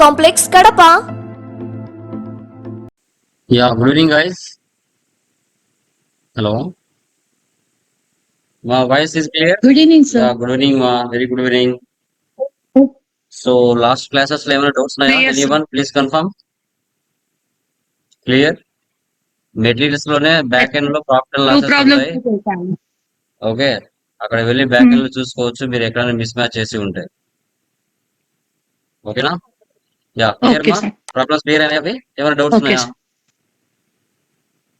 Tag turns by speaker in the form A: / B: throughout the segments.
A: complex Kadapa
B: Yeah, good evening, guys. Hello. My voice is clear?
C: Good evening sir
B: good evening, ma. Very good evening. So, last classes లో ఏమైనా doubts ఉన్నాయా. Anyone please confirm clear మెటీరియల్స్లోనే back ఎండ్లో profit and losses okay అక్కడ వెళ్ళి back ఎండ్లో చూసుకోవచ్చు మీరు ఎక్కడైనా మిస్ మ్యాచ్ చేసి ఉంటే ఓకేనా యా క్లియర్ మా? ప్రాబ్లమ్స్ క్లియర్ అనేవి ఏమైనా డౌట్స్ ఉన్నాయా?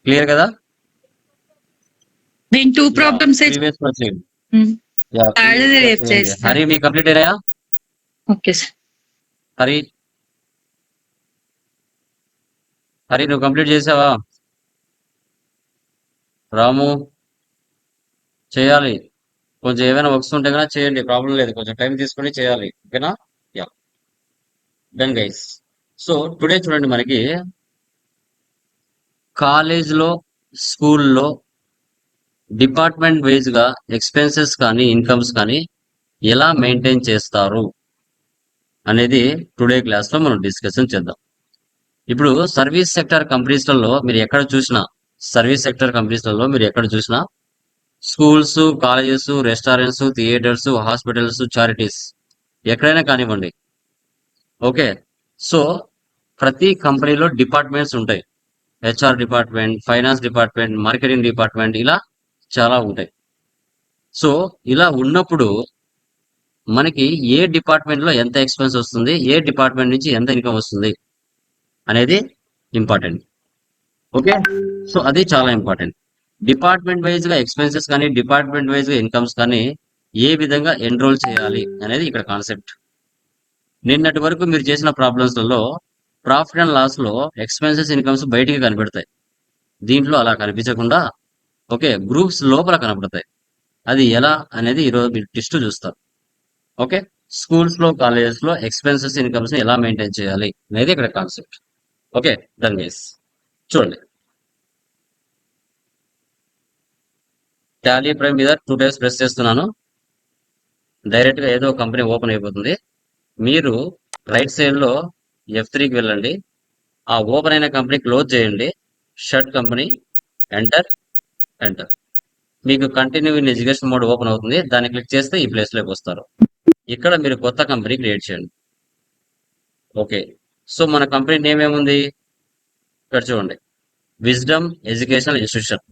B: క్లియర్ కదా?
C: నేను టూ ప్రాబ్లమ్స్
B: హరి మీ కంప్లీట్ అయినాయా?
C: ఓకే సార్
B: హరి హరి నువ్వు కంప్లీట్ చేసావా? రాము చేయాలి. కొంచెం ఏమైనా వర్క్స్ ఉంటే కన్నా చేయండి. ప్రాబ్లం లేదు. కొంచెం టైం తీసుకొని చేయాలి. ఓకేనా డన్ గైస్ సో టుడే చూడండి మనకి కాలేజ్లో స్కూల్లో డిపార్ట్మెంట్ వైజ్గా ఎక్స్పెన్సెస్ కానీ ఇన్కమ్స్ కానీ ఎలా మెయింటైన్ చేస్తారు అనేది టుడే క్లాస్లో మనం డిస్కషన్ చేద్దాం. ఇప్పుడు సర్వీస్ సెక్టర్ కంపెనీస్లలో మీరు ఎక్కడ చూసినా సర్వీస్ సెక్టర్ కంపెనీస్లలో మీరు ఎక్కడ చూసినా schools colleges restaurants theatres hospitals charities ఎక్కడైనా కానివ్వండి ఓకే. సో ప్రతి కంపెనీలో డిపార్ట్మెంట్స్ ఉంటాయి. HR department finance department marketing department ఇలా చాలా ఉంటాయి. సో ఇలా ఉన్నప్పుడు మనకి ఏ డిపార్ట్మెంట్లో ఎంత ఎక్స్పెన్స్ వస్తుంది ఏ డిపార్ట్మెంట్ నుంచి ఎంత ఇన్కమ్ వస్తుంది అనేది ఇంపార్టెంట్. ఓకే. సో అది చాలా ఇంపార్టెంట్. డిపార్ట్మెంట్ వైజ్గా ఎక్స్పెన్సెస్ కానీ డిపార్ట్మెంట్ వైజ్గా ఇన్కమ్స్ కానీ ఏ విధంగా ఎన్రోల్ చేయాలి అనేది ఇక్కడ కాన్సెప్ట్. నిన్నటి వరకు మీరు చేసిన ప్రాబ్లమ్స్లలో ప్రాఫిట్ అండ్ లాస్లో ఎక్స్పెన్సెస్ ఇన్కమ్స్ బయటికి కనబడతాయి. దీంట్లో అలా కనిపించకుండా ఓకే గ్రూప్స్ లోపల కనబడతాయి. అది ఎలా అనేది ఈరోజు మీరు టెస్ట్ చూస్తారు. ఓకే స్కూల్స్లో కాలేజెస్లో ఎక్స్పెన్సెస్ ఇన్కమ్స్ని ఎలా మెయింటైన్ చేయాలి అనేది ఇక్కడ కాన్సెప్ట్. Okay done guys. చూడండి. టాలీ ప్రైమ్ మీద టూ టైమ్స్ ప్రెస్ చేస్తున్నాను. డైరెక్ట్గా ఏదో కంపెనీ ఓపెన్ అయిపోతుంది. మీరు రైట్ సైడ్లో ఎఫ్ త్రీకి వెళ్ళండి. ఆ ఓపెన్ అయిన కంపెనీ క్లోజ్ చేయండి. షర్ట్ కంపెనీ ఎంటర్ ఎంటర్ మీకు continue in education mode open అవుతుంది. దాన్ని క్లిక్ చేస్తే ఈ ప్లేస్లోకి వస్తారు. ఇక్కడ మీరు కొత్త కంపెనీ క్రియేట్ చేయండి. ఓకే సో మన కంపెనీ నేమ్ ఏముంది? ఇక్కడ చూడండి. Wisdom educational institution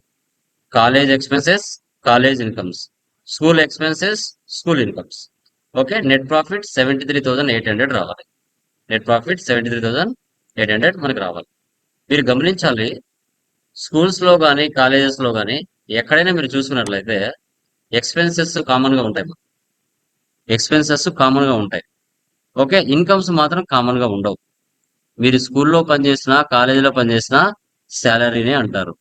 B: college expenses college incomes school expenses school incomes okay net profit seventy three thousand eight hundred రావాలి. Net profit seventy three thousand eight hundred మనకి రావాలి. మీరు గమనించాలి స్కూల్స్లో కానీ కాలేజెస్లో కానీ ఎక్కడైనా మీరు చూసుకున్నట్లయితే ఎక్స్పెన్సెస్ కామన్గా ఉంటాయి ఎక్స్పెన్సెస్ కామన్గా ఉంటాయి. ఓకే ఇన్కమ్స్ మాత్రం కామన్గా ఉండవు. మీరు స్కూల్లో పనిచేసినా కాలేజీలో పనిచేసినా శాలరీనే అంటారు.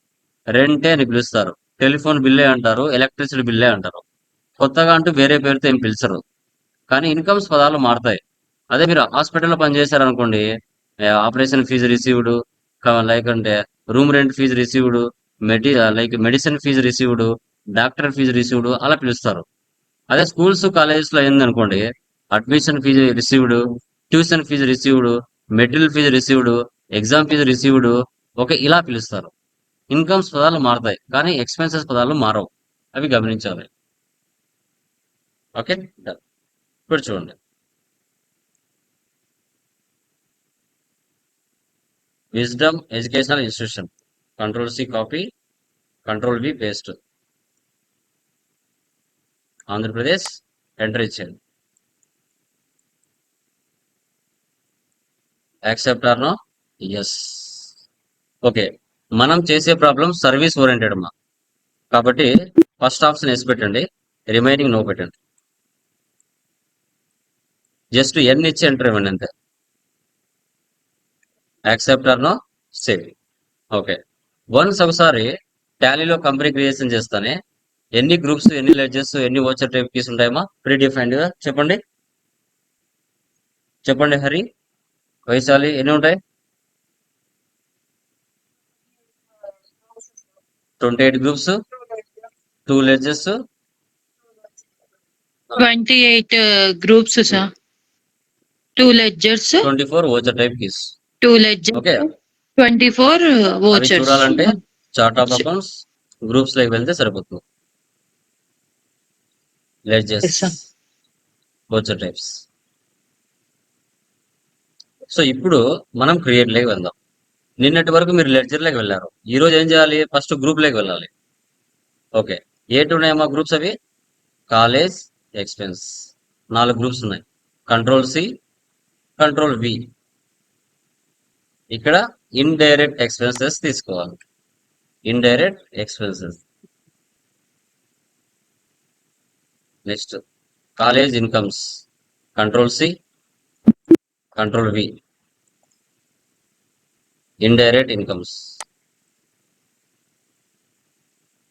B: రెంటే అని పిలుస్తారు. టెలిఫోన్ బిల్లే అంటారు. ఎలక్ట్రిసిటీ బిల్లే అంటారు. కొత్తగా అంటూ వేరే పేరుతో ఏం పిలిచరు. కానీ ఇన్కమ్స్ పదాలు మారుతాయి. అదే మీరు హాస్పిటల్లో పనిచేశారనుకోండి ఆపరేషన్ ఫీజు రిసీవ్డ్ లైక్ అంటే room rent fees received medi like medicine fees received doctor fees received అలా పిలుస్తారు. అదే స్కూల్స్ కాలేజెస్లో ఏందనుకోండి admission fees received tuition fees received material fees received exam fees received ఒక ఇలా పిలుస్తారు. ఇన్కమ్స్ పదాలు మారుతాయి కానీ ఎక్స్పెన్సెస్ పదాలు మారవు. అవి గమనించాలి. Okay done. ఇప్పుడు చూడండి. Wisdom educational institution control C copy control B paste Andhra Pradesh enter ఇచ్చేయండి. Accept or no yes okay మనం చేసే ప్రాబ్లం సర్వీస్ ఓరియంటెడ్ అమ్మా. కాబట్టి ఫస్ట్ ఆప్షన్ ఎస్ పెట్టండి. రిమైనింగ్ నో పెట్టండి. జస్ట్ ఎన్ ఇచ్చి ఎంటర్ ఇవ్వండి అంతే. Accept or no save okay once ఒకసారి టాలీలో కంపెనీ క్రియేషన్ చేస్తానే ఎన్ని గ్రూప్స్ ఎన్ని లెడ్జెస్ ఎన్ని వోచర్ టైప్ కీస్ ఉంటాయమ్మా ప్రీ డిఫైన్డ్గా చెప్పండి. చెప్పండి హరి. వైశాలి ఎన్ని ఉంటాయి? Twenty eight groups two ledgers
C: twenty eight groups sir two ledgers
B: twenty four voucher type keys
C: two ledger
B: okay
C: twenty four
B: అవి
C: ఓచర్స్
B: చూడాలంటే చార్ట్ ఆఫ్ అకౌంట్స్ గ్రూప్స్లోకి వెళ్తే సరిపోతుంది.
C: Sir.
B: ఓచర్ టైప్స్ సో ఇప్పుడు మనం క్రియేట్ లేకి వెళ్దాం. నిన్నటి వరకు మీరు లెడ్జర్ లేకి వెళ్ళారు. ఈ రోజు ఏం చేయాలి? ఫస్ట్ గ్రూప్ లేకి వెళ్ళాలి. ఓకే ఏంటి ఉన్నాయమ్మా గ్రూప్స్ అవి? కాలేజ్ ఎక్స్పెన్స్ నాలుగు గ్రూప్స్ ఉన్నాయి. కంట్రోల్ సి కంట్రోల్ వి ఇక్కడ ఇండైరెక్ట్ ఎక్స్పెన్సెస్ తీసుకోవాలి. Indirect expenses next college incomes control C control V indirect incomes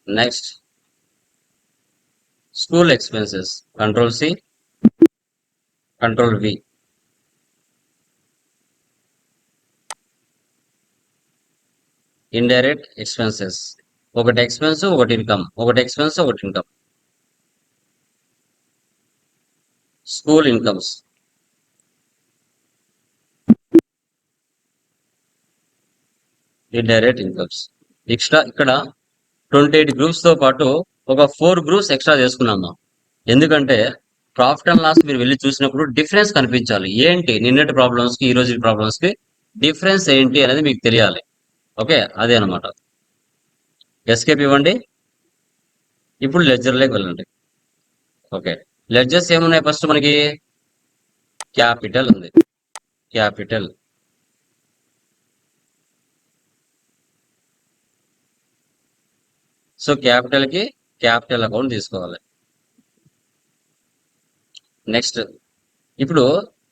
B: next school expenses control C control V indirect expenses ఒకటి expense ఒకటి income ఒకటి expense ఒకటి income school incomes indirect incomes extra ఇక్కడ twenty eight గ్రూప్స్తో పాటు ఒక four groups extra చేసుకున్నాము ఎందుకంటే ప్రాఫిట్ అండ్ లాస్ మీరు వెళ్ళి చూసినప్పుడు డిఫరెన్స్ కనిపించాలి. ఏంటి? నిన్నటి ప్రాబ్లమ్స్కి ఈ రోజు ప్రాబ్లమ్స్కి డిఫరెన్స్ ఏంటి అనేది మీకు తెలియాలి. ఓకే అదే అనమాట ఎస్కేప్ ఇవ్వండి. ఇప్పుడు లెడ్జర్లోకి వెళ్ళండి. ఓకే లెడ్జర్స్ ఏమున్నాయి ఫస్ట్ మనకి? క్యాపిటల్ ఉంది. క్యాపిటల్ సో క్యాపిటల్కి క్యాపిటల్ అకౌంట్ తీసుకోవాలి. నెక్స్ట్ ఇప్పుడు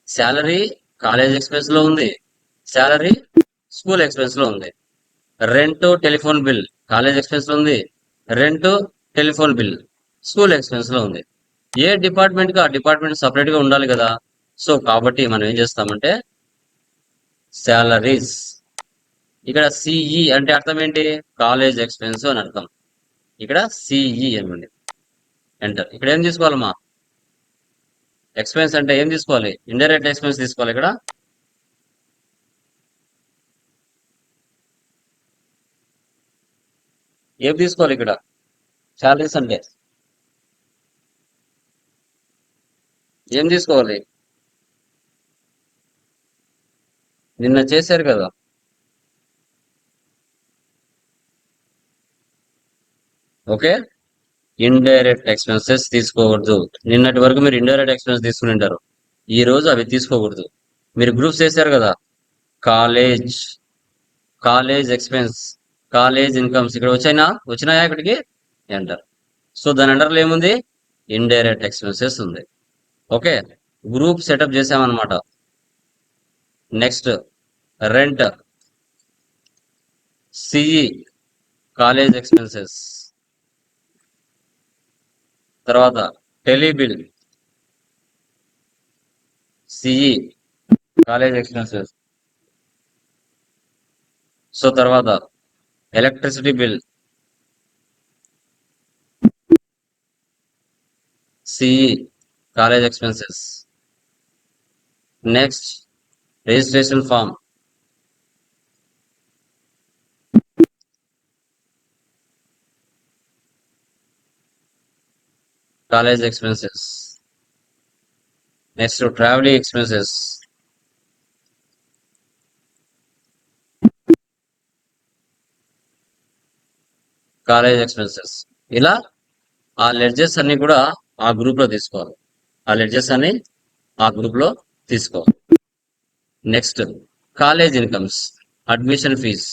B: శాలరీ కాలేజ్ ఎక్స్పెన్స్లో ఉంది. శాలరీ స్కూల్ ఎక్స్పెన్స్లో ఉంది. Rent telephone bill. కాలేజ్ ఎక్స్పెన్స్లో ఉంది. Rent telephone bill. స్కూల్ ఎక్స్పెన్స్లో ఉంది. ఏ డిపార్ట్మెంట్కి ఆ డిపార్ట్మెంట్ సపరేట్గా ఉండాలి కదా? సో కాబట్టి మనం ఏం చేస్తామంటే శాలరీస్. ఇక్కడ సిఈ అంటే అర్థం ఏంటి? కాలేజ్ ఎక్స్పెన్స్ అని అర్థం. ఇక్కడ సిఈ అనండి ఎంటర్ ఇక్కడ ఏం తీసుకోవాలమ్మా? ఎక్స్పెన్స్ అంటే ఏం తీసుకోవాలి? ఇండైరెక్ట్ ఎక్స్పెన్స్ తీసుకోవాలి ఇక్కడ. ఏం తీసుకోవాలి ఇక్కడ? శాలరీస్ అంటే ఏం తీసుకోవాలి? నిన్న చేశారు కదా. ఓకే? ఇండైరెక్ట్ ఎక్స్పెన్సెస్ తీసుకోకూడదు. నిన్నటి వరకు మీరు ఇండైరెక్ట్ ఎక్స్పెన్స్ తీసుకుని ఉంటారు. ఈ రోజు అవి తీసుకోకూడదు. మీరు గ్రూప్స్ చేశారు కదా. College college expense college incomes ఇక్కడ వచ్చాయినా? వచ్చినాయా ఇక్కడికి? ఎంటర్ సో దాని ఎంటర్లో ఏముంది? ఇండైరెక్ట్ ఎక్స్పెన్సెస్ ఉంది. ఓకే. గ్రూప్ సెటప్ చేసామన్నమాట next rent. CE college expenses. తర్వాత tele bill CE college expenses. So తర్వాత electricity bill. CE college expenses. Next registration form. College expenses. Next travelling expenses. College expenses. ఇలా ఆ ledges అన్ని కూడా ఆ గ్రూప్లో తీసుకోవాలి. ఆ లెడ్జెస్ అన్ని ఆ గ్రూప్లో తీసుకోవాలి. Next college incomes admission fee.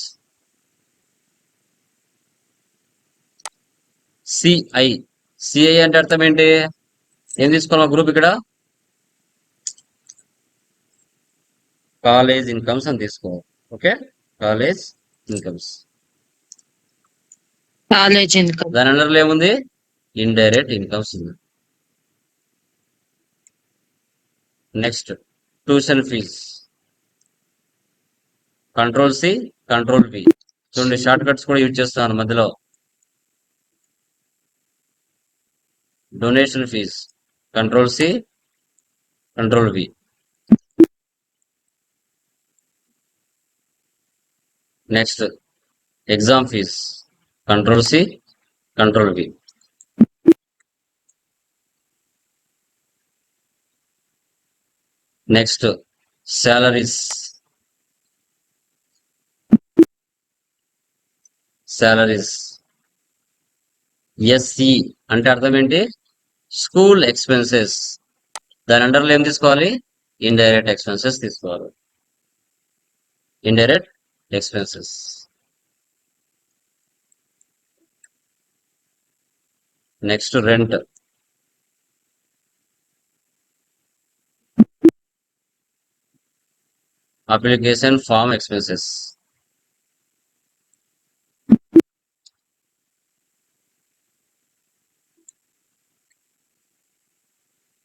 B: CI CI అంటే అర్థం ఏంటి? ఏం తీసుకోవాలి గ్రూప్ ఇక్కడ? కాలేజ్ ఇన్కమ్స్ అని తీసుకోవాలి. Okay? College incomes.
C: College income
B: దాని అండర్లో ఏముంది? ఇండైరెక్ట్ ఇన్కమ్స్ ఉంది next tuition fee control C control B చూడండి షార్ట్ కట్స్ కూడా యూజ్ చేస్తాను మధ్యలో. Donation fee control C control B next exam fee control C control B next salaries salaries SC అంటే అర్థం ఏంటి? స్కూల్ ఎక్స్పెన్సెస్ దాని అండర్లో ఏం తీసుకోవాలి? ఇండైరెక్ట్ ఎక్స్పెన్సెస్ తీసుకోవాలి. Indirect expenses Next, rent. Application form expenses.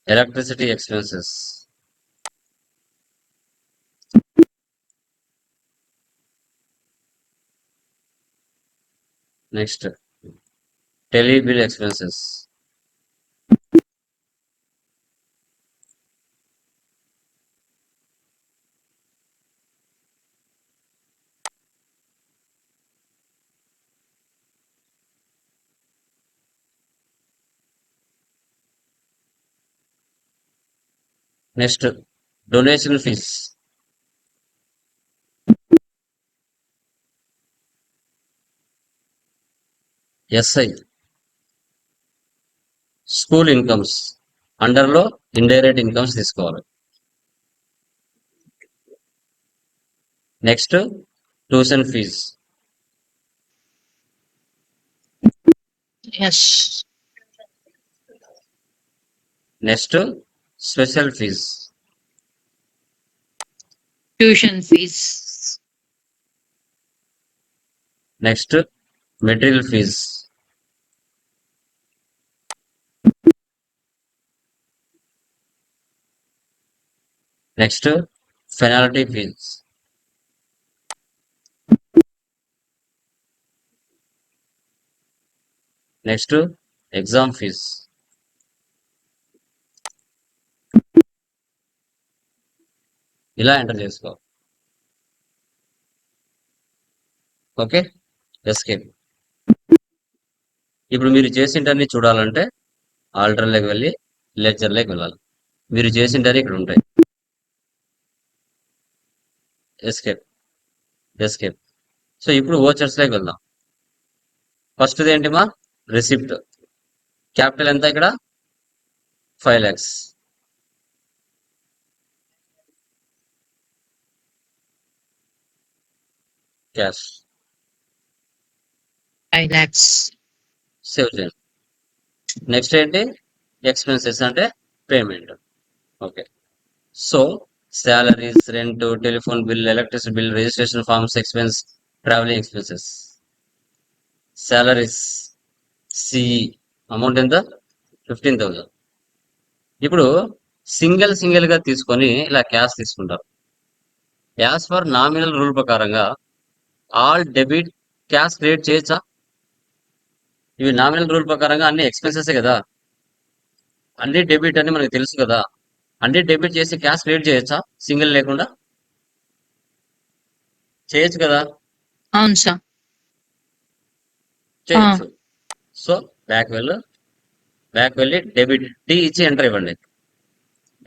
B: Electricity expenses. Next. Tele bill expenses next donation fee SI school incomes అండర్లో indirect incomes తీసుకోవాలి. Next tuition fee. Next special fee.
C: Tuition fee.
B: Next material fee. Next penalty fee next exam fee ఇలా enter చేసుకో. Okay escape ఇప్పుడు మీరు చేసింటన్ని చూడాలంటే ఆల్టర్లోకి వెళ్ళి లెక్చర్లోకి వెళ్ళాలి. మీరు చేసింటని ఇక్కడ ఉంటాయి. ఎస్కేప్ ఎస్కేప్ సో ఇప్పుడు ఓచర్స్లోకి వెళ్దాం. ఫస్ట్ ఏంటి మా? రిసిప్ట్ క్యాపిటల్ ఎంత ఇక్కడ? Five lakhs cash
C: five lakhs
B: save చేయండి. నెక్స్ట్ ఏంటి? ఎక్స్పెన్సెస్ అంటే payment okay so salaries rent telephone bill electricity bill registration forms expense travelling expenses salaries CE amount ఎంత? ఫిఫ్టీన్ థౌజండ్ ఇప్పుడు సింగిల్ సింగిల్గా తీసుకొని ఇలా క్యాష్ తీసుకుంటారు. యాజ్ ఫర్ నామినల్ రూల్ ప్రకారంగా ఆల్ డెబిట్ క్యాష్ క్రియేట్ చేయొచ్చా? ఇవి నామినల్ రూల్ ప్రకారంగా అన్ని ఎక్స్పెన్సెస్ కదా? అన్ని డెబిట్ అని మనకు తెలుసు కదా? అన్ని డెబిట్ చేసి క్యాష్ క్రియేట్ చేయొచ్చా? సింగిల్ లేకుండా? చేయొచ్చు కదా?
C: అవును సార్.
B: చేయొచ్చు. సో బ్యాక్ వెళ్ళు బ్యాక్ వెళ్ళి డెబిట్ డి ఇచ్చి ఎంటర్ ఇవ్వండి.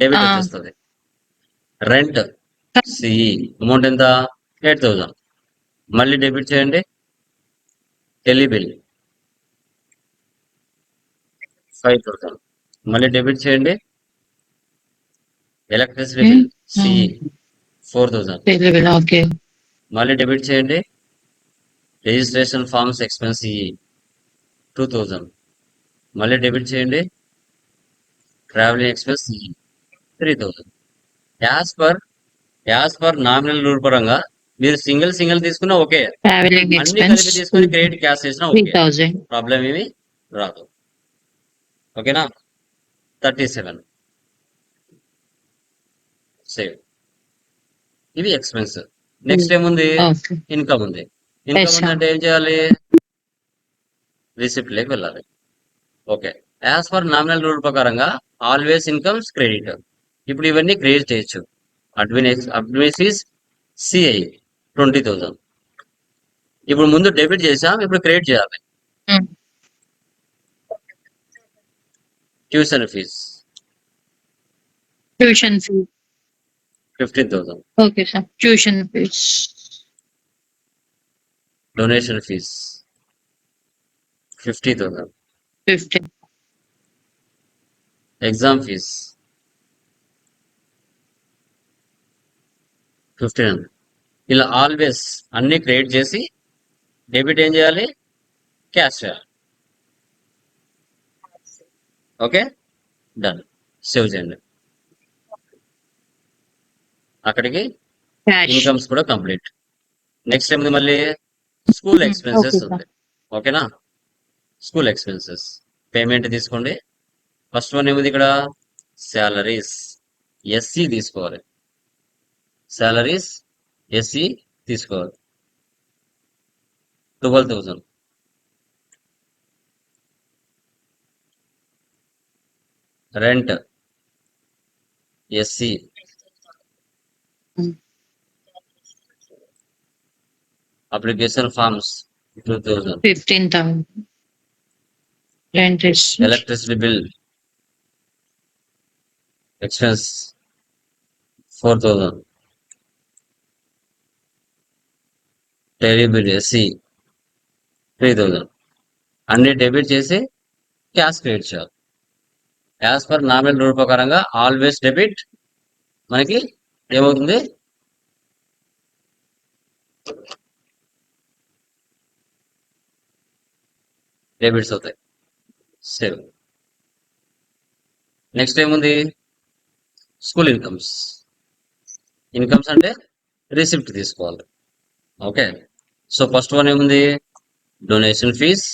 B: డెబిట్. వచ్చేస్తుంది. రెంట్ సిఈ అమౌంట్ ఎంత? ఎయిట్ థౌజండ్ మళ్ళీ డెబిట్ చేయండి. Tele bill five thousand. మళ్ళీ డెబిట్ చేయండి. Electricity bill CE four thousand. మళ్ళీ డెబిట్ చేయండి. Registration forms expense E two thousand మళ్ళీ డెబిట్ చేయండి. Travelling expense E three thousand as per as per nominal rule పరంగా మీరు సింగిల్ సింగిల్ తీసుకున్నా okay. అన్ని కలిపి తీసుకుని క్రెడిట్ క్యాష్ చేసినా ఓకే. ప్రాబ్లం ఏమి రాదు. ఓకేనా? Thirty seven. సేవ్. ఇవి ఎక్స్పెన్స్. నెక్స్ట్ ఏముంది?
C: Okay.
B: ఇన్కమ్ ఉంది. ఇన్కమ్. ఉందంటే ఏం చేయాలి? రిసిప్ట్ లేకి వెళ్ళాలి. Okay. As per nominal rule ప్రకారంగా ఆల్వేస్ ఇన్కమ్స్ క్రెడిట్. ఇప్పుడు ఇవన్నీ క్రియేట్ చేయొచ్చు. అడ్మిన్ అడ్మినిస్ సిఐ ట్వంటీ థౌజండ్ ఇప్పుడు ముందు డెబిట్ చేసాం ఇప్పుడు క్రెడిట్ చేయాలి.
C: Hmm.
B: Tuition fee.
C: Tuition fee,
B: fifteen thousand
C: okay, sir. Tuition fees,
B: donation fee fifty thousand
C: fifteen.
B: Exam fee fifteen ఇలా ఆల్వేస్ అన్ని క్రియేట్ చేసి డెబిట్ ఏం చేయాలి? క్యాష్ చేయాలి. ఓకే డన్ సేవ్ చేయండి. అక్కడికి ఇన్కమ్స్ కూడా కంప్లీట్ నెక్స్ట్ ఏముంది మళ్ళీ? School
C: Hmm,
B: expenses
C: sir.
B: ఉంది. ఓకేనా స్కూల్ ఎక్స్పెన్సెస్ పేమెంట్ తీసుకోండి. ఫస్ట్ వన్ ఏముంది ఇక్కడ? శాలరీస్ ఎస్సీ తీసుకోవాలి. శాలరీస్ ఎస్సీ తీసుకోవాలి. Twelve thousand rent SC
C: Hmm.
B: Application forms electricity bill expense four thousand tele bill SC three thousand అన్ని డెబిట్ చేసి cash create చేయాలి. యాజ్ పర్ నార్మల్ రూల్ ప్రకారంగా always debit మనకి ఏమవుతుంది? డెబిట్స్ అవుతాయి. Save next ఏముంది? School incomes incomes అంటే receipt తీసుకోవాలి. ఓకే సో ఫస్ట్ వన్ ఏముంది? Donation fee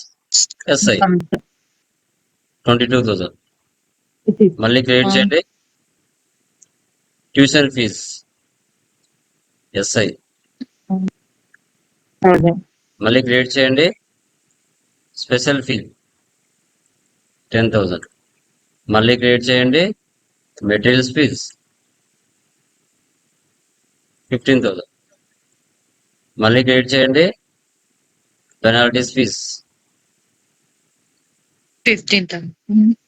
B: SI. Twenty two
C: is.
B: మళ్ళీ క్రియేట్
C: Ah.
B: చేయండి. Tuition fee. ఎస్ఐ. మళ్ళీ క్రియేట్ చేయండి. Special fee. Ten thousand. మళ్ళీ క్రియేట్ చేయండి. Materials fee. Fifteen thousand. మళ్ళీ క్రియేట్ చేయండి. Penalties fee.
C: Fifteen thousand.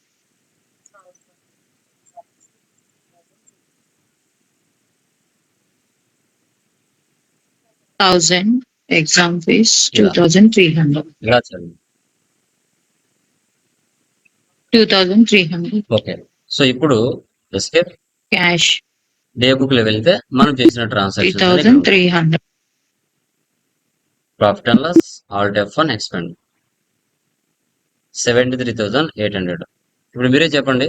C: Two
B: Yeah.
C: thousand three hundred.
B: ఇలా చేయండి
C: Two thousand three hundred.
B: Okay so ఇప్పుడు ఎస్కేప్
C: Cash,
B: డే బుక్లో వెళ్తే మనం చేసిన transaction
C: thousand three hundred.
B: Profit and loss all deaf one expend seventy three thousand eight hundred ఇప్పుడు మీరే చెప్పండి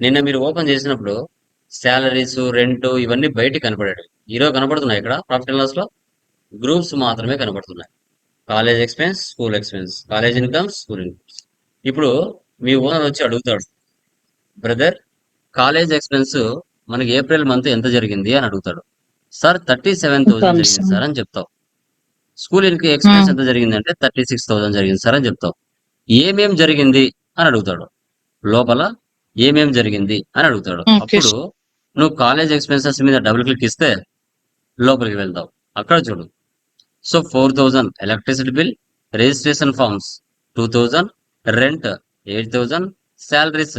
B: నిన్న మీరు ఓపెన్ చేసినప్పుడు శాలరీస్ రెంట్ ఇవన్నీ బయటికి కనపడాడు ఈరోజు కనపడుతున్నాయి ఇక్కడ ప్రాఫిట్ అండ్ లాస్లో గ్రూప్స్ మాత్రమే కనపడుతున్నాయి college expense school expense college incomes school incomes ఇప్పుడు మీ ఓనర్ వచ్చి అడుగుతాడు బ్రదర్ కాలేజ్ ఎక్స్పెన్స్ మనకి ఏప్రిల్ మంత్ ఎంత జరిగింది? అని అడుగుతాడు. సార్ థర్టీ సెవెన్ థౌసండ్ జరిగింది సార్ అని చెప్తావు. స్కూల్ ఇన్కి ఎక్స్పెన్స్. ఎంత జరిగింది అంటే థర్టీ సిక్స్ థౌసండ్ జరిగింది సార్ అని చెప్తావు. ఏమేం జరిగింది? అని అడుగుతాడు. లోపల ఏమేం జరిగింది? అని అడుగుతాడు. అప్పుడు నువ్వు కాలేజ్ ఎక్స్పెన్సెస్ మీద డబుల్ క్లిక్ ఇస్తే లోపలికి వెళ్తావు. అక్కడ చూడు. So four thousand electricity bill registration forms two thousand rent eight thousand salaries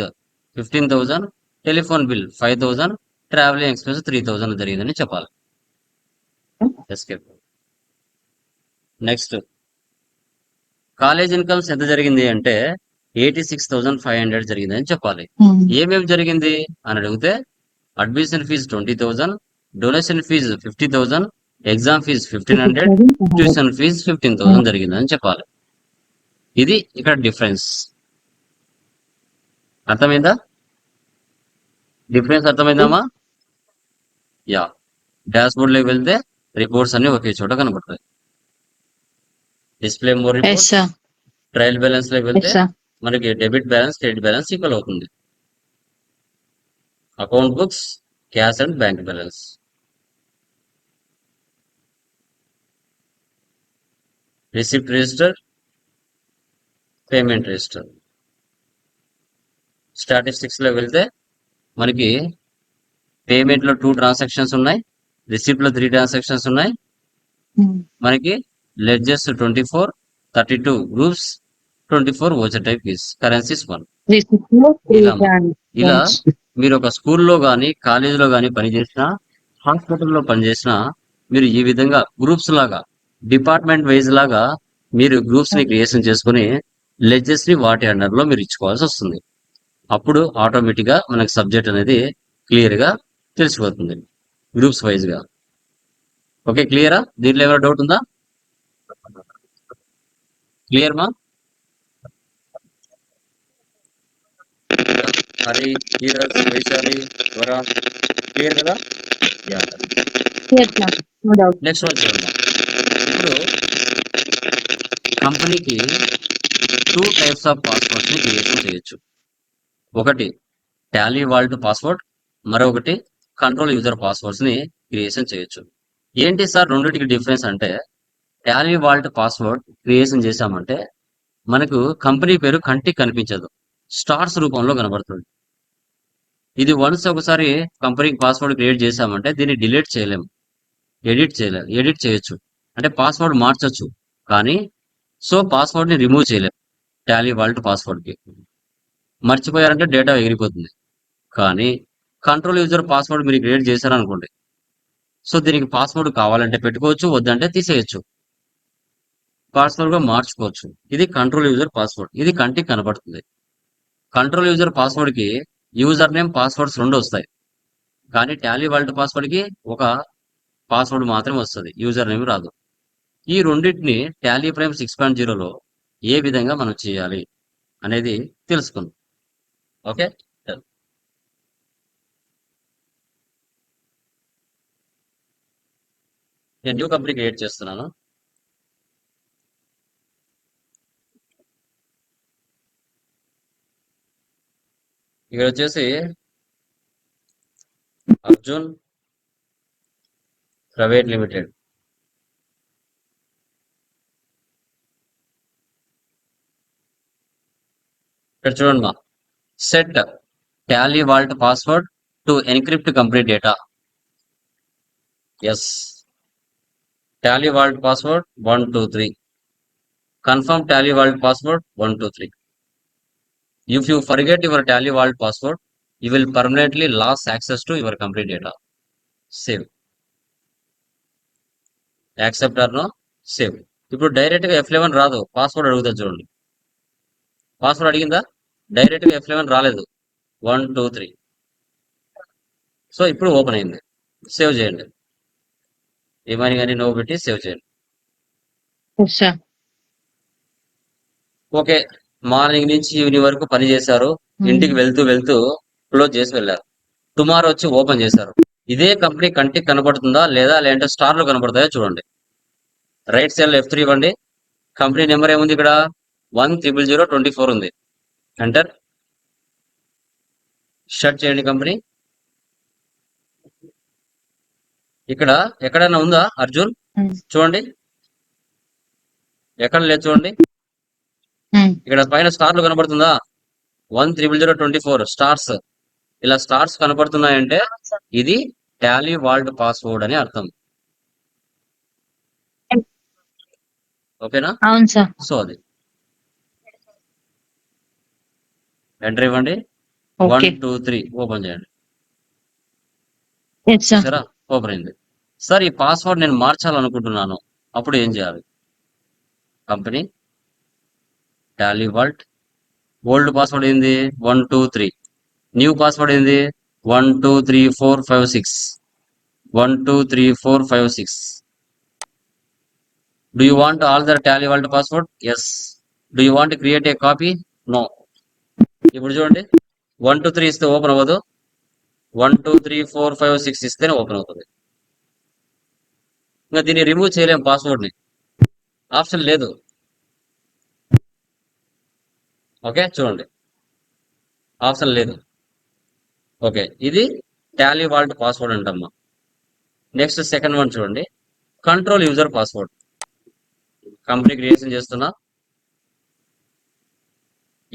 B: fifteen thousand telephone bill five thousand travelling expense three thousand జరిగిందని చెప్పాలి. ఎస్కేప్ నెక్స్ట్ కాలేజ్ ఇన్కమ్స్ ఎంత జరిగింది అంటే eighty six thousand five hundred జరిగింది అని చెప్పాలి.
C: Um,
B: ఏమేమి జరిగింది అని అడిగితే admission fees twenty thousand donation fees fifty thousand exam fees fifteen hundred tuition fees fifteen thousand జరిగింది అని చెప్పాలి. ఇది ఇక్కడ డిఫరెన్స్ అర్థమైందా? డిఫరెన్స్ అర్థమైందమ్మా? యా డాష్ బోర్డ్లోకి వెళ్తే రిపోర్ట్స్ అన్ని ఒకే చోట కనబడతాయి. డిస్ప్లే మోర్ ట్రయల్ బ్యాలెన్స్లోకి వెళ్తే మనకి debit balance credit balance equal అవుతుంది. Account books cash and bank balance receipt register payment register. స్టాటిస్టిక్స్లో వెళ్తే మనకి పేమెంట్లో టూ ట్రాన్సాక్షన్స్ ఉన్నాయి రిసిప్ట్లో త్రీ ట్రాన్సాక్షన్స్ ఉన్నాయి మనకి ledgers twenty four thirty two groups twenty four voucher types keys currencies one ఇలా. మీరు ఒక స్కూల్లో కానీ కాలేజీలో కానీ పనిచేసినా హాస్పిటల్లో పనిచేసినా మీరు ఈ విధంగా గ్రూప్స్ లాగా డిపార్ట్మెంట్ వైజ్ లాగా మీరు గ్రూప్స్ని క్రియేషన్ చేసుకుని లెడ్జెస్ని వాటి అండర్లో మీరు ఇచ్చుకోవాల్సి వస్తుంది. అప్పుడు ఆటోమేటిక్గా మనకి సబ్జెక్ట్ అనేది క్లియర్గా తెలిసిపోతుంది గ్రూప్స్ వైజ్గా. ఓకే క్లియరా? దీంట్లో ఏమైనా డౌట్ ఉందా? క్లియర్ మా? హరి వైశాలి క్లియర్ కదా. నెక్స్ట్ వన్ చూడండి ఇప్పుడు కంపెనీకి టూ టైప్స్ ఆఫ్ పాస్వర్డ్స్ని క్రియేషన్ చేయొచ్చు. ఒకటి టాలీ వాల్ట్ పాస్వర్డ్ మరొకటి కంట్రోల్ యూజర్ పాస్వర్డ్స్ని క్రియేషన్ చేయొచ్చు. ఏంటి సార్ రెండింటికి డిఫరెన్స్ అంటే టాలీ వాల్ట్ పాస్వర్డ్ క్రియేషన్ చేశామంటే మనకు కంపెనీ పేరు కంటికి కనిపించదు. స్టార్స్ రూపంలో కనబడుతుంది. ఇది వన్స్ ఒకసారి కంపెనీకి పాస్వర్డ్ క్రియేట్ చేశామంటే దీన్ని డిలీట్ చేయలేము ఎడిట్ చేయలేము ఎడిట్ చేయొచ్చు. అంటే పాస్వర్డ్ మార్చొచ్చు. కానీ సో పాస్వర్డ్ని రిమూవ్ చేయలేము. టాలీ వాల్ట్ పాస్వర్డ్కి మర్చిపోయారంటే డేటా ఎగిరిపోతుంది. కానీ కంట్రోల్ యూజర్ పాస్వర్డ్ మీరు క్రియేట్ చేశారనుకోండి. సో దీనికి పాస్వర్డ్ కావాలంటే పెట్టుకోవచ్చు వద్దంటే తీసేయచ్చు. పాస్వర్డ్గా మార్చుకోవచ్చు. ఇది కంట్రోల్ యూజర్ పాస్వర్డ్ ఇది కంటికి కనబడుతుంది కంట్రోల్ యూజర్ పాస్వర్డ్కి యూజర్ నేమ్ పాస్వర్డ్స్ రెండు వస్తాయి. కానీ టాలీ వాల్ట్ పాస్వర్డ్కి ఒక పాస్వర్డ్ మాత్రమే వస్తుంది. యూజర్ నేమ్ రాదు. ఈ రెండింటిని టాలీ ప్రైమ్ సిక్స్ పాయింట్ జీరోలో ఏ విధంగా మనం చేయాలి అనేది తెలుసుకుందాం. ఓకే? నేను న్యూ కంపెనీ క్రియేట్ చేస్తున్నాను. ఇక్కడ వచ్చేసి అర్జున్ ప్రైవేట్ లిమిటెడ్. ఇక్కడ చూడండి మా set Tally Vault password to encrypt complete data. Yes. Tally Vault password one two three. Confirm Tally Vault password one two three. If you forget your Tally Vault password you will permanently lose access to your complete data save accept or no save ఇప్పుడు డైరెక్ట్గా F eleven రాదు. Password అడుగుతుంది చూడండి. Password అడిగిందా? డైరెక్ట్గా F eleven రాలేదు. One two three so ఇప్పుడు open అయింది. సేవ్ చేయండి. ఏమని కానీ నో పెట్టి సేవ్ చేయండి. ఓకే. మార్నింగ్ నుంచి ఈవినింగ్ వరకు పని చేశారు. ఇంటికి వెళ్తూ వెళ్తూ క్లోజ్ చేసి వెళ్ళారు. టుమారో వచ్చి ఓపెన్ చేశారు. ఇదే కంపెనీ కంటికి కనబడుతుందా లేదా లేదంటే స్టార్లు కనబడతాయో చూడండి. రైట్ సైడ్ ఎఫ్ త్రీ ఇవ్వండి. కంపెనీ నెంబర్ ఏముంది ఇక్కడ? One triple zero twenty four ఉంది. ఎంటర్ షట్ చేయండి కంపెనీ ఇక్కడ ఎక్కడైనా ఉందా అర్జున్?
C: Hmm.
B: చూడండి. ఎక్కడ లేదు చూడండి.
C: Hmm.
B: ఇక్కడ పైన స్టార్లు కనబడుతుందా? One triple zero twenty four stars ఇలా స్టార్స్ కనబడుతున్నాయంటే ఇది టాలీ వాల్డ్ పాస్వర్డ్ అని అర్థం. ఓకేనా
C: సార్.
B: సో అది. ఎంటర్ ఇవ్వండి. వన్ టూ త్రీ ఓపెన్ చేయండి.
C: సరే
B: ఓపెన్ అయింది. సార్ ఈ పాస్వర్డ్ నేను మార్చాలనుకుంటున్నాను. అప్పుడు ఏం చేయాలి? Company Tally Vault old password ఏంది? One two three new password ఏంది? One two three four five six one two three four five six do you want alter Tally Vault password yes do you want create a copy no ఇప్పుడు చూడండి. One two three ఇస్తే open అవ్వదు. One two three four five six ఇస్తేనే open అవుతుంది. ఇంకా దీన్ని remove చేయలేం పాస్వర్డ్ని ఆప్షన్ లేదు. ఓకే చూడండి. ఆప్షన్ లేదు. ఓకే ఇది టాలీ వాల్ట్ పాస్వర్డ్ అంటమ్మా. నెక్స్ట్ సెకండ్ వన్ చూడండి. Control user password company creation చేస్తున్నా.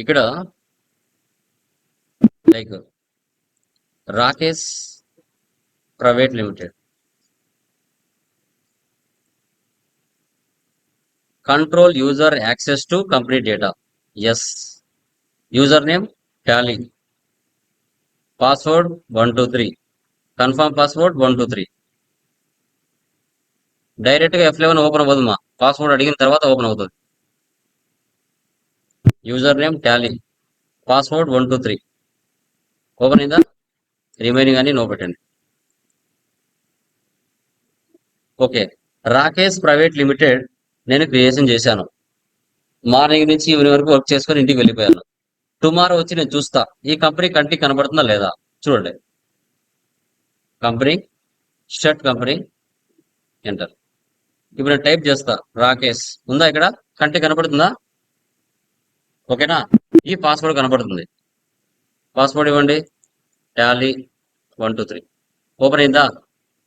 B: ఇక్కడ like Rakesh private limited. Control user access to company data. Yes. User name Tally password one two three. Confirm password one two three. డైరెక్ట్గా F eleven open అవ్వదు మా password అడిగిన తర్వాత open అవుతుంది. User name Tally password one two three. Open అయిందా remaining అని no పెట్టండి okay Rakesh private limited నేను క్రియేషన్ చేశాను. మార్నింగ్ నుంచి ఈవినింగ్ వరకు వర్క్ చేసుకొని ఇంటికి వెళ్ళిపోయాను. టుమారో వచ్చి నేను చూస్తా. ఈ కంపెనీ కంటికి కనబడుతుందా లేదా? చూడండి. కంపెనీ షర్ట్ కంపెనీ ఎంటర్ ఇప్పుడు నేను టైప్ చేస్తా. రాకేష్ ఉందా ఇక్కడ? కంటి కనబడుతుందా? ఓకేనా ఈ పాస్వర్డ్ కనబడుతుంది. పాస్వర్డ్ ఇవ్వండి. Tally one two three open అయిందా?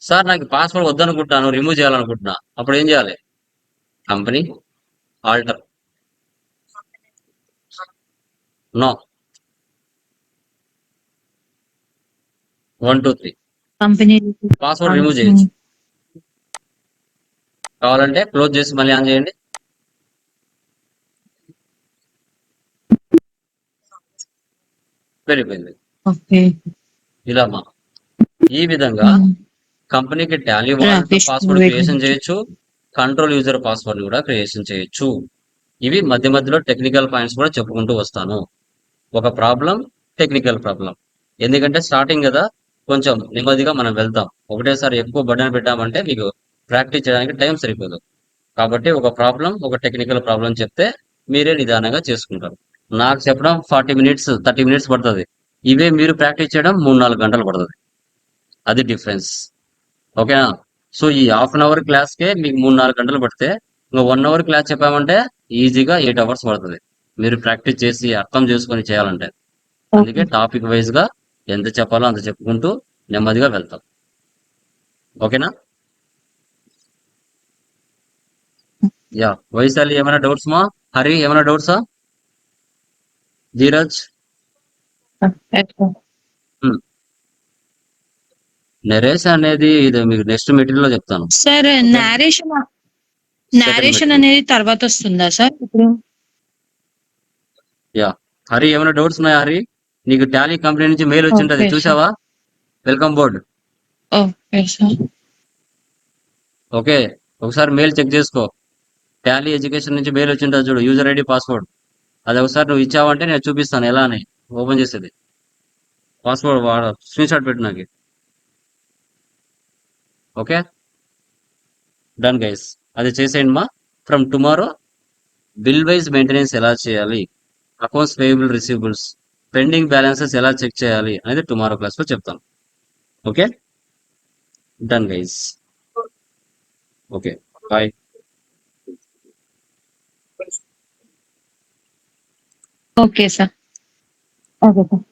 B: సార్ నాకు పాస్వర్డ్ వద్దనుకుంటున్నాను రిమూవ్ చేయాలనుకుంటున్నా. అప్పుడు ఏం చేయాలి? Company alter no one two three
C: company
B: password remove చేయొచ్చు కావాలంటే క్లోజ్ చేసి మళ్ళీ ఆన్ చేయండి. వెళ్ళిపోయింది ఇలా మా ఈ విధంగా కంపెనీకి టాలీ పాస్వర్డ్ క్రియేషన్. చేయొచ్చు కంట్రోల్ యూజర్ పాస్వర్డ్ కూడా క్రియేషన్ చేయొచ్చు. ఇవి మధ్య మధ్యలో టెక్నికల్ పాయింట్స్ కూడా చెప్పుకుంటూ వస్తాను. ఒక ప్రాబ్లం టెక్నికల్ ప్రాబ్లం. ఎందుకంటే స్టార్టింగ్ కదా కొంచెం నెమ్మదిగా మనం వెళ్తాం ఒకటేసారి ఎక్కువ బటన్ పెట్టామంటే మీకు ప్రాక్టీస్ చేయడానికి టైం సరిపోదు. కాబట్టి ఒక ప్రాబ్లం ఒక టెక్నికల్ ప్రాబ్లం చెప్తే మీరే నిదానంగా చేసుకుంటారు. నాకు చెప్పడం ఫార్టీ మినిట్స్ థర్టీ మినిట్స్ పడుతుంది. ఇవే మీరు ప్రాక్టీస్ చేయడం మూడు నాలుగు గంటలు పడుతుంది. అది డిఫరెన్స్. ఓకేనా? సో ఈ హాఫ్ అన్ అవర్ క్లాస్కే మీకు మూడు నాలుగు గంటలు పడితే ఇంకా వన్ అవర్ క్లాస్ చెప్పామంటే ఈజీగా ఎయిట్ అవర్స్ పడుతుంది. మీరు ప్రాక్టీస్ చేసి అర్థం చేసుకొని చేయాలంటే. అందుకే టాపిక్ వైజ్గా ఎంత చెప్పాలో అంత చెప్పుకుంటూ నెమ్మదిగా వెళ్తాం. ఓకేనా? యా వైశాలి ఏమైనా డౌట్స్ మా? హరి ఏమైనా డౌట్సా? ధీరజ్ నరేష్ అనేది ఇది మీకు నెక్స్ట్ మెటీరియల్లో చెప్తాను.
C: Sir narration narration. అనేది తర్వాత వస్తుందా సార్ ఇప్పుడు
B: యా హరి ఏమైనా డౌట్స్ ఉన్నాయా హరి? నీకు టాలీ కంపెనీ నుంచి మెయిల్ వచ్చింటది. చూసావా? Welcome board
C: okay sir
B: okay ఒకసారి మెయిల్ చెక్ చేసుకో. టాలీ ఎడ్యుకేషన్ నుంచి మెయిల్ వచ్చింటది చూడు యూజర్ ఐడి పాస్వర్డ్ అది ఒకసారి నువ్వు ఇచ్చావంటే నేను చూపిస్తాను ఎలా అని ఓపెన్ చేసేది. పాస్వర్డ్ వాడ స్క్రీన్ షాట్ పెట్టు నాకు. ఓకే? డన్ గైస్ అది చేసేయండి మా. From tomorrow bill wise maintenance ఎలా చేయాలి? Accounts payable receivables pending balances ఎలా చెక్ చేయాలి? అనేది టుమారో క్లాస్లో చెప్తాను. Okay? Done guys okay. Bye
C: okay sir okay sir